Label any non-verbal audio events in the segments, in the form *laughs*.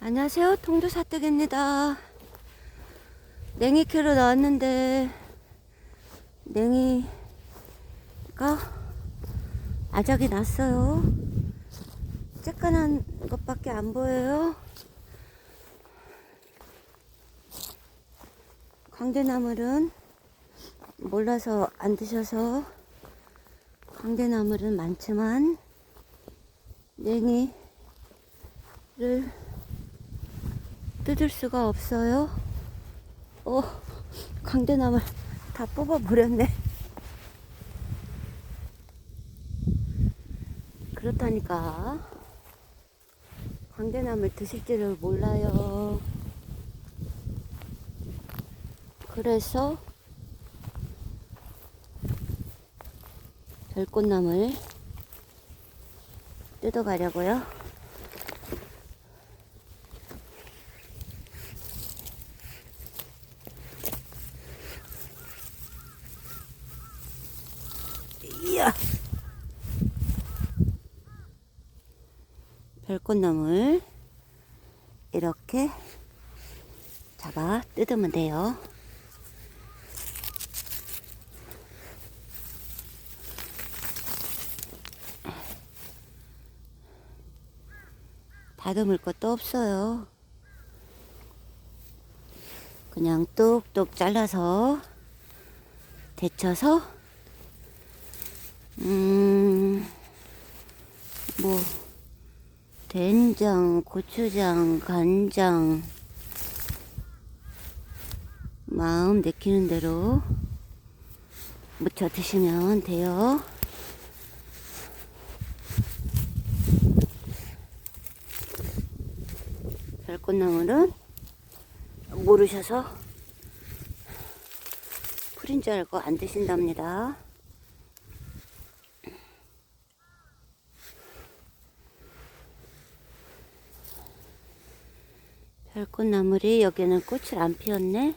안녕하세요. 통도사떡입니다. 냉이 캐러 나왔는데 냉이가 아작이 났어요. 쬐깐한 것밖에 안 보여요. 광대나물은 몰라서 안 드셔서 광대나물은 많지만 냉이를 뜯을 수가 없어요. 어, 광대나물 다 뽑아버렸네. 그렇다니까. 광대나물 드실 줄을 몰라요. 그래서 별꽃나물 뜯어가려고요. 이야. 별꽃나물 이렇게 잡아 뜯으면 돼요. 다듬을 것도 없어요. 그냥 뚝뚝 잘라서 데쳐서 음, 뭐, 된장, 고추장, 간장, 마음 내키는 대로 무쳐 드시면 돼요. 별꽃나물은 모르셔서 풀인 줄 알고 안 드신답니다. 별꽃나물이 여기는 꽃을 안 피웠네.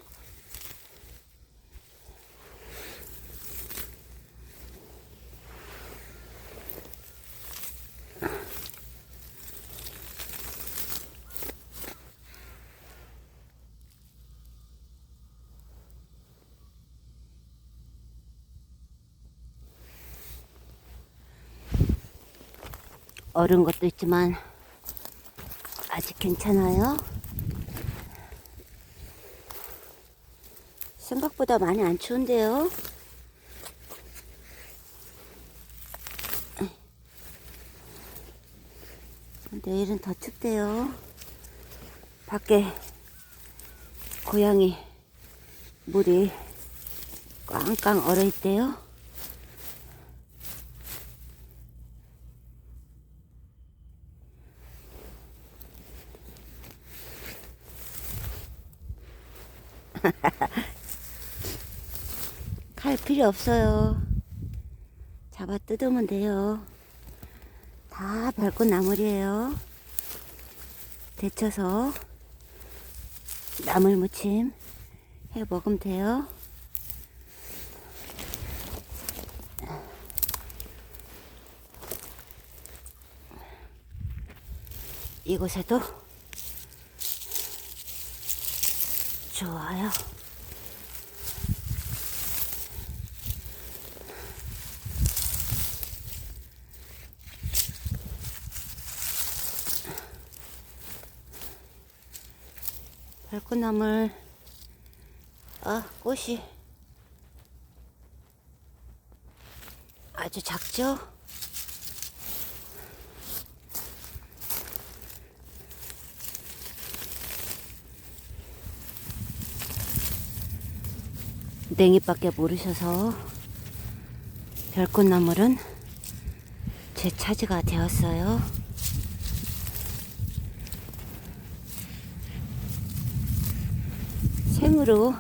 얼은 것도 있지만 아직 괜찮아요. 생각보다 많이 안 추운데요. 내일은 더 춥대요. 밖에 고양이 물이 꽝꽝 얼어 있대요. *laughs* 칼 필요 없어요. 잡아 뜯으면 돼요. 다 별꽃 나물이에요. 데쳐서 나물 무침 해 먹으면 돼요. 이곳에도 좋아요. 별꽃나물 아 꽃이 아주 작죠? 냉이밖에 모르셔서 별꽃나물은 제 차지가 되었어요. 생으로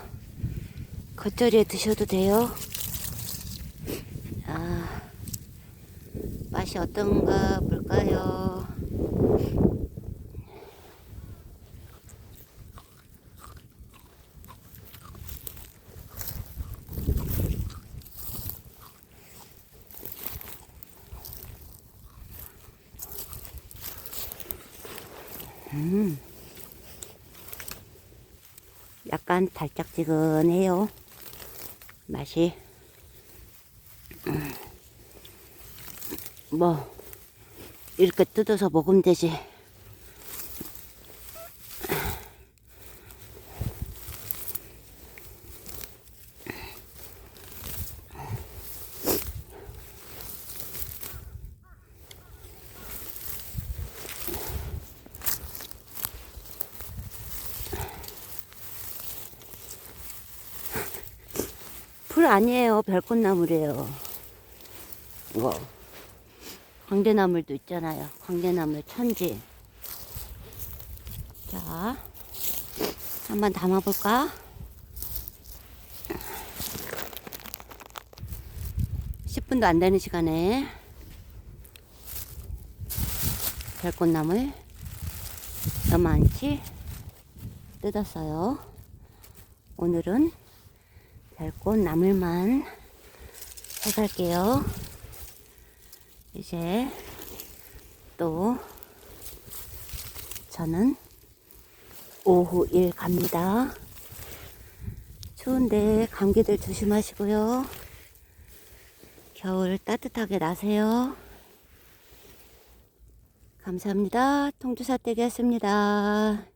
겉절이에 드셔도 돼요. 아, 맛이 어떤가 볼까요? 음. 약간 달짝지근해요. 맛이. 음. 뭐, 이렇게 뜯어서 먹으면 되지. 풀 아니에요. 별꽃나물이에요. 이거. 광대나물도 있잖아요. 광대나물 천지. 자, 한번 담아볼까? (10분도) 안 되는 시간에 별꽃나물 너무 많지 뜯었어요 오늘은 별꽃 나물만 해갈게요. 이제 또 저는 오후 일 갑니다. 추운데 감기들 조심하시고요. 겨울 따뜻하게 나세요. 감사합니다. 통주사댁이었습니다.